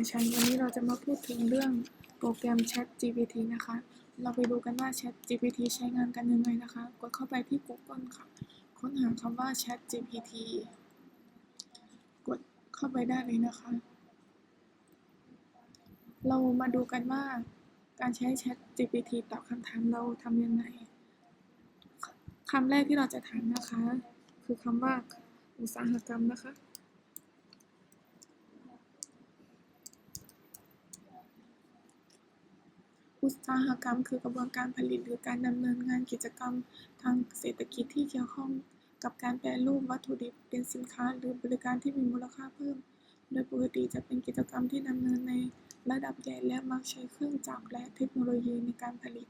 ายชันวันนี้เราจะมาพูดถึงเรื่องโปรแกรม Chat GPT นะคะ เราไปดูกันว่า Chat GPT ใช้งานกันยังไงนะคะ กดเข้าไปที่ Google ค่ะ ค้นหาคำว่า Chat GPT กดเข้าไปได้เลยนะคะ เรามาดูกันว่าการใช้ Chat GPT ตอบคำถามเราทำยังไงคำแรกที่เราจะถามนะคะ คือคำว่าอุตสาหกรรมนะคะ อุตสาหกรรม คือกระบวนการผลิตหรือการดำเนินงานกิจกรรมทางเศรษฐกิจที่เกี่ยวข้องกับการแปรรูปวัตถุดิบเป็นสินค้าหรือบริการที่มีมูลค่าเพิ่ม โดยปกติจะเป็นกิจกรรมที่ดำเนินในระดับใหญ่และมักใช้เครื่องจักรและเทคโนโลยีในการผลิต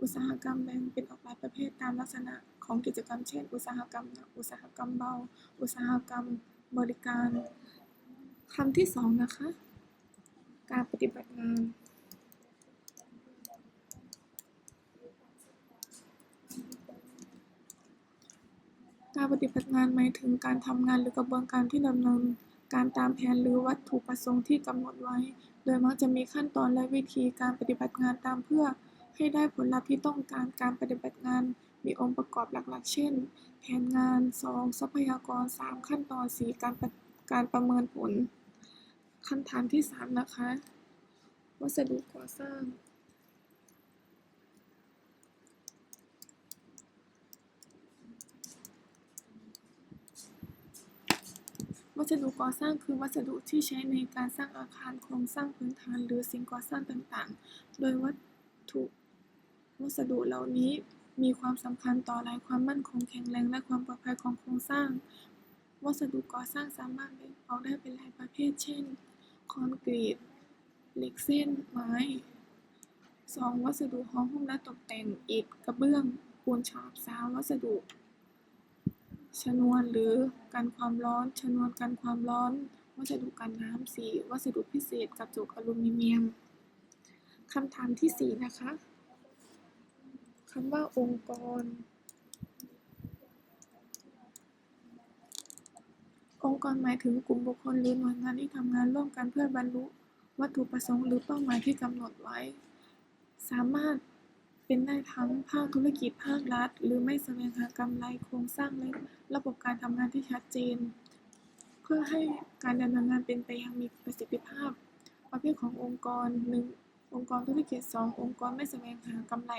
อุตสาหกรรมแบ่งเป็นออกหลายประเภทตามลักษณะของกิจกรรม เช่น อุตสาหกรรมหนักอุตสาหกรรมเบา อุตสาหกรรมบริการคำที่สองนะคะ การปฏิบัติงาน การปฏิบัติงานหมายถึงการทำงานหรือกระบวนการที่ดำเนินการตามแผนหรือวัตถุประสงค์ที่กำหนดไว้ โดยมักจะมีขั้นตอนและวิธีการปฏิบัติงานตามเพื่อให้ได้ผลลัพธ์ที่ต้องการการปฏิบัติงานมีองค์ประกอบหลักๆ เช่น แผนงาน 2. ทรัพยากร 3. ขั้นตอน 4. การการประเมินผลคำถามที่ 3 นะคะ วัสดุก่อสร้าง วัสดุก่อสร้างคือวัสดุที่ใช้ในการสร้างอาคารโครงสร้างพื้นฐานหรือสิ่งก่อสร้างต่างๆ โดยวัตถุวัสดุเหล่านี้มีความสำคัญต่อหลายความมั่นคงแข็งแรงและความปลอดภัยของโครงสร้าง วัสดุก่อสร้างสามารถแบ่งออกได้เป็นหลายประเภท เช่น คอนกรีต เหล็กเส้น ไม้ 2. วัสดุห่องหุ้มและตกแต่ง อิฐ กระเบื้อง ปูนฉาบ 3. วัสดุ ชนวนหรือกันความร้อน ชนวนกันความร้อน วัสดุกันน้ำ 4. วัสดุพิเศษกระจกอลูมิเนียมคำถามที่ 4 นะคะคำว่าองค์กร องค์กรหมายถึงกลุ่มบุคคลหรือหน่วยงานที่ทำงานร่วมกันเพื่อบรรลุวัตถุประสงค์หรือเป้าหมายที่กำหนดไว้ สามารถ เป็นได้ทั้งภาคธุรกิจภาครัฐ หรือไม่แสวงหากำไรโครงสร้างและระบบการทำงานที่ชัดเจน เพื่อให้การดำเนินงานเป็นไปอย่างมีประสิทธิภาพ ประเภทขององค์กร 1. องค์กรธุรกิจ 2. องค์กรไม่แสวงหากำไร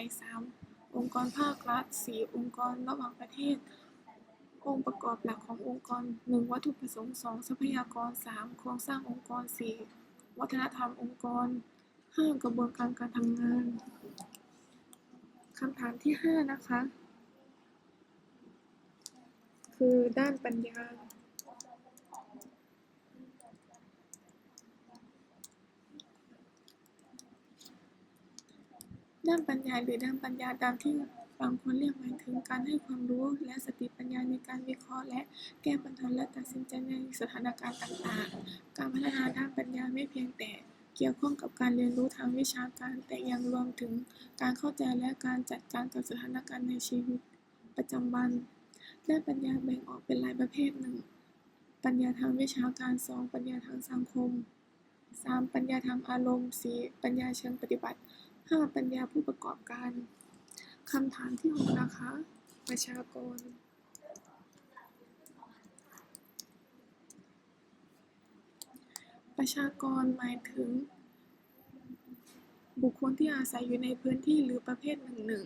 3. องค์กรภาครัฐ 4. องค์กรระหว่างประเทศ องค์ประกอบหลักขององค์กร 1. วัตถุประสงค์ 2. ทรัพยากร 3. โครงสร้างองค์กร 4. วัฒนธรรมองค์กร 5. กระบวนการการทำงาน คำถามที่ 5 นะคะ คือด้านปัญญา ด้านปัญญาหรือด้านปัญญาตามที่บางคนเรียกหมายถึงการให้ความรู้และสติปัญญาในการวิเคราะห์และแก้ปัญหาและตัดสินใจในสถานการณ์ต่างๆ การพัฒนาด้านปัญญาไม่เพียงแต่ เกี่ยวข้องกับการเรียนรู้ทางวิชาการ แต่ยังรวมถึงการเข้าใจและการจัดการกับสถานการณ์ในชีวิตประจำวัน ด้านปัญญาแบ่งออกเป็นหลายประเภทหนึ่งปัญญาทางวิชาการ 2. ปัญญาทางสังคม 3. ปัญญาทางอารมณ์ 4. ปัญญาเชิงปฏิบัติ 5. ปัญญาผู้ประกอบการ คำถามที่ 6 นะคะ ประชากร ประชากรหมายถึง บุคคลที่อาศัยอยู่ในพื้นที่หรือประเภทหนึ่งหนึ่ง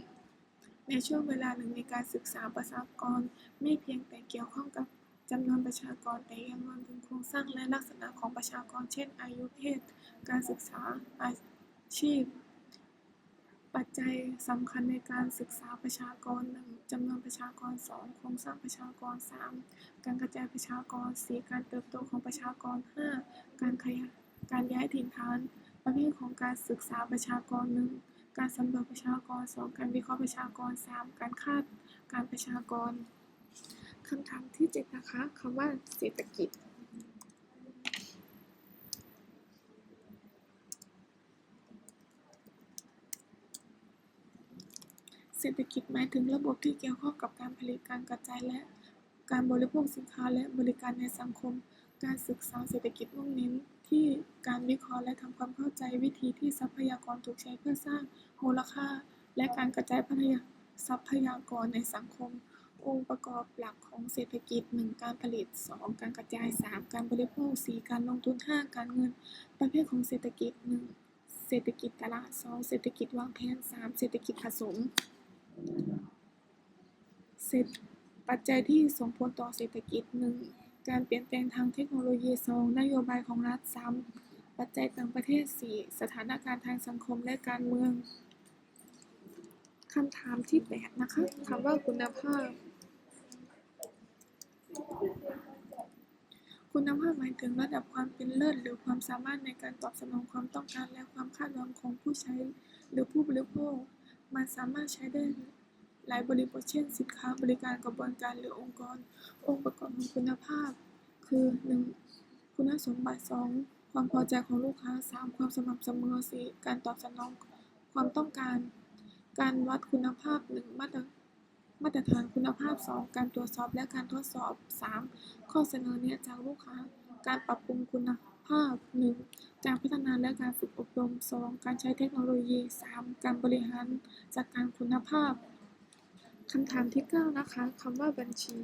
ในช่วงเวลาหนึ่งในการศึกษาประชากรไม่เพียงแต่เกี่ยวข้องกับจำนวนประชากรแต่ยังรวมถึงโครงสร้างและลักษณะของประชากร เช่น อายุเพศ การศึกษาอาชีพ ปัจจัยสำคัญในการศึกษาประชากร 1. จำนวนประชากร 2. โครงสร้างประชากร 3. การกระจายประชากร 4. การเติบโตของประชากร 5. การขยายการย้ายถิ่นฐาน ประเภทของการศึกษาประชากร 1. การสำรวจประชากร 2. การวิเคราะห์ประชากร 3. การคาดการประชากรคำถามที่ 7 นะคะคำว่าเศรษฐกิจ เศรษฐกิจหมายถึงระบบที่เกี่ยวข้องกับการผลิตการกระจายและการบริโภคสินค้าและบริการในสังคม การศึกษาเศรษฐกิจมุ่งเน้นที่การวิเคราะห์และทำความเข้าใจวิธีที่ทรัพยากรถูกใช้เพื่อสร้างมูลค่า และการกระจายพทรัพยากรในสังคม องค์ประกอบหลักของเศรษฐกิจ 1. การผลิต 2. การกระจาย 3. การบริโภค 4. การลงทุน 5. การเงิน ประเภทของเศรษฐกิจ 1. เศรษฐกิจตลาด 2. เศรษฐกิจวางแผน 3. เศรษฐกิจผสม เศรษฐปัจจัยที่ส่งผลต่อเศรษฐกิจ 1. การเปลี่ยนแปลงทางเทคโนโลยี 2. นโยบายของรัฐ 3. ปัจจัยต่างประเทศ 4. สถานการณ์ทางสังคมและการเมืองคำถามที่แปดนะคะคำว่าคุณภาพ คุณภาพหมายถึงระดับความเป็นเลิศ หรือความสามารถในการตอบสนองความต้องการและความคาดหวังของผู้ใช้หรือผู้บริโภค มันสามารถใช้ได้หลายบริบทเช่น สินค้าบริการกระบวนการหรือองค์กร องค์ประกอบของคุณภาพ คือ 1. คุณสมบัติ 2. ความพอใจของลูกค้า 3. ความสม่ำเสมอ 4. การตอบสนองความต้องการ การวัดคุณภาพ 1. มาตรมาตรฐานคุณภาพ 2. การตรวจสอบและการทดสอบ 3. ข้อเสนอแนะจากลูกค้า การปรับปรุงคุณภาพ 1. การพัฒนาและการฝึกอบรม 2. การใช้เทคโนโลยี 3. การบริหารจัดการคุณภาพคำถามที่ 9 นะคะคำว่าบัญชี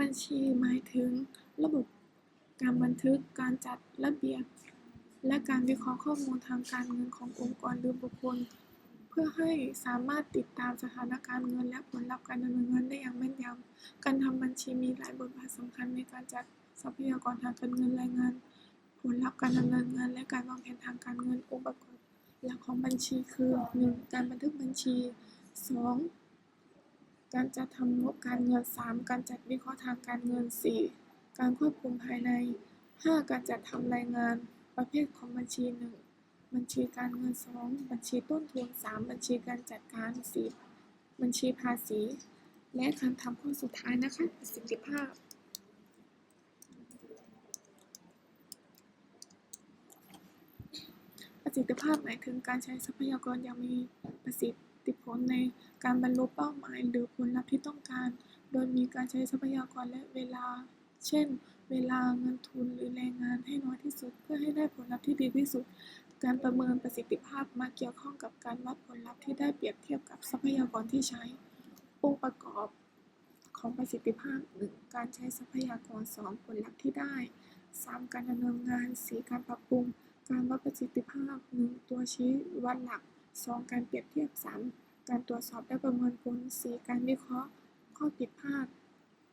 บัญชีหมายถึงระบบการบันทึกการจัดระเบียบ และการวิเคราะห์ข้อมูลทางการเงินขององค์กรหรือบุคคล พื่อให้สามารถติดตามสถานการณ์เงินและผลลัพธ์การดำเนินงานได้อย่างแม่นยำ การทำบัญชีมีหลายบทบาทสำคัญในการจัดทรัพยากรทางการเงินรายงาน ผลลัพธ์การดำเนินงานและการวางแผนทางการเงินองค์ประกอบหลักของบัญชีคือ 1. การบันทึกบัญชี 2. การจัดทำงบการเงิน 3. การจัดวิเคราะห์ทางการเงิน 4. การควบคุมภายใน 5. การจัดทำรายงานประเภทของบัญชี 1. บัญชีการเงิน 2. บัญชีต้นทุน 3. บัญชีการจัดการ 4. บัญชีภาษี และคำถามข้อสุดท้ายนะคะประสิทธิภาพ ประสิทธิภาพหมายถึงการใช้ทรัพยากรอย่างมีประสิทธิผลในการบรรลุเป้าหมายหรือผลลัพธ์ที่ต้องการ โดยมีการใช้ทรัพยากรและเวลา เช่น เวลาเงินทุนหรือแรงงานให้น้อยที่สุดเพื่อให้ได้ผลลัพธ์ที่ดีที่สุด การประเมินประสิทธิภาพมาเกี่ยวข้องกับการวัดผลลัพธ์ที่ได้เปรียบเทียบกับทรัพยากรที่ใช้ องค์ประกอบของประสิทธิภาพ 1. การใช้ทรัพยากร 2. ผลลัพธ์ที่ได้ 3. การดำเนินงาน 4. การปรับปรุง การวัดประสิทธิภาพ 1. ตัวชี้วัดหลัก 2. การเปรียบเทียบ 3. การตรวจสอบและประเมินผล 4. การวิเคราะห์ ข้อผิดพลาด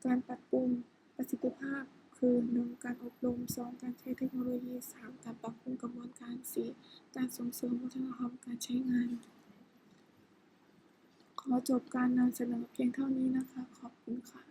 การปรับปรุงประสิทธิภาพ คือ 1. การอบรม 2. การใช้เทคโนโลยี 3. การปรับปรุงกระบวนการ 4. การส่งเสริมวัฒนธรรมการใช้งาน ขอจบการนำเสนอเพียงเท่านี้นะคะ ขอบคุณค่ะ